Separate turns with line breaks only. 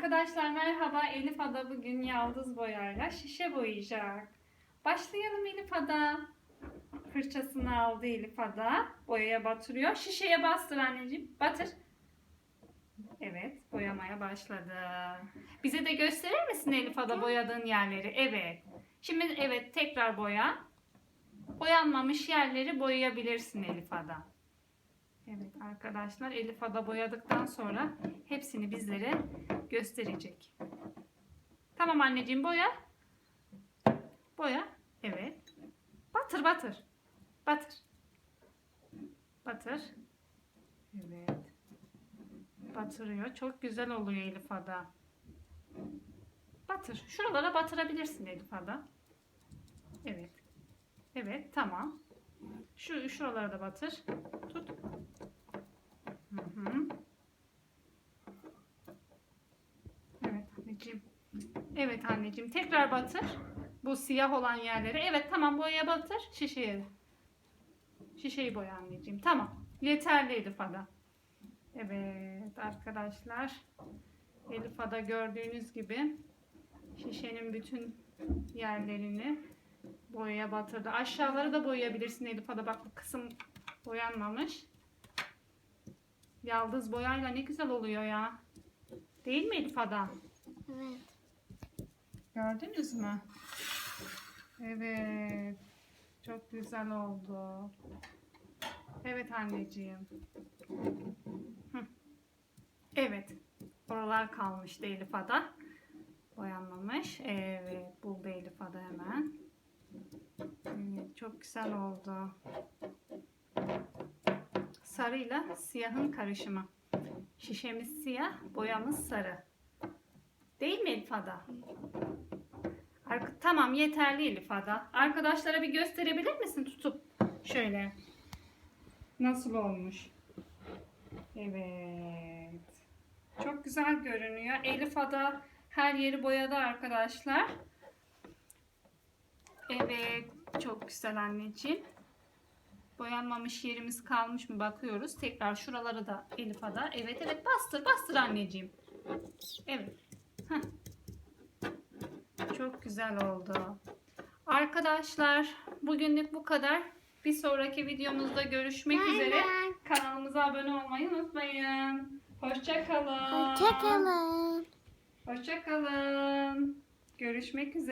Arkadaşlar merhaba. Elif Ada bugün yaldız boyayla şişe boyayacak. Başlayalım Elif Ada. Fırçasını aldı Elif Ada. Boyaya batırıyor. Şişeye bastır anneciğim. Batır. Evet, boyamaya başladı. Bize de gösterir misin Elif Ada boyadığın yerleri? Evet. Şimdi evet tekrar boya. Boyanmamış yerleri boyayabilirsin Elif Ada. Evet arkadaşlar Elif Ada boyadıktan sonra hepsini bizlere gösterecek. Tamam anneciğim boya. Boya. Evet. Batır batır. Batır. Batır. Evet. Batırıyor. Çok güzel oluyor Elif Ada. Batır. Şuralara batırabilirsin Elif Ada. Evet. Evet tamam. Şu şuralara da batır. Tut. Hı hı. Evet anneciğim. Evet anneciğim. Tekrar batır. Bu siyah olan yerlere. Evet tamam boyaya batır. Şişeye. Şişeyi boya anneciğim. Tamam. Yeterli Elif Ada. Evet arkadaşlar. Elif Ada gördüğünüz gibi şişenin bütün yerlerini boyaya batırdı. Aşağıları da boyayabilirsin Elif Ada. Bak bu kısım boyanmamış. Yaldız boyayla ne güzel oluyor ya. Değil mi Elif Ada?
Evet.
Gördünüz mü? Evet. Çok güzel oldu. Evet anneciğim. Evet. Oralar kalmıştı Elif Ada. Boyanmamış. Evet. Buldu Elif Ada hemen. Evet. Çok güzel oldu. Sarıyla siyahın karışımı. Şişemiz siyah, boyamız sarı. Değil mi Elif Ada? Arka- tamam yeterli Elif Ada. Arkadaşlara bir gösterebilir misin tutup? Şöyle. Nasıl olmuş? Evet. Çok güzel görünüyor. Elif Ada her yeri boyadı arkadaşlar. Evet. Çok güzel anneciğim. Boyanmamış yerimiz kalmış mı bakıyoruz. Tekrar şuraları da Elif Ada. Evet evet bastır bastır anneciğim. Evet. Heh. Çok güzel oldu. Arkadaşlar bugünlük bu kadar. Bir sonraki videomuzda görüşmek
Bay
üzere.
bay.
Kanalımıza abone olmayı unutmayın. Hoşça kalın.
Hoşçakalın.
Hoşça kalın. Görüşmek üzere.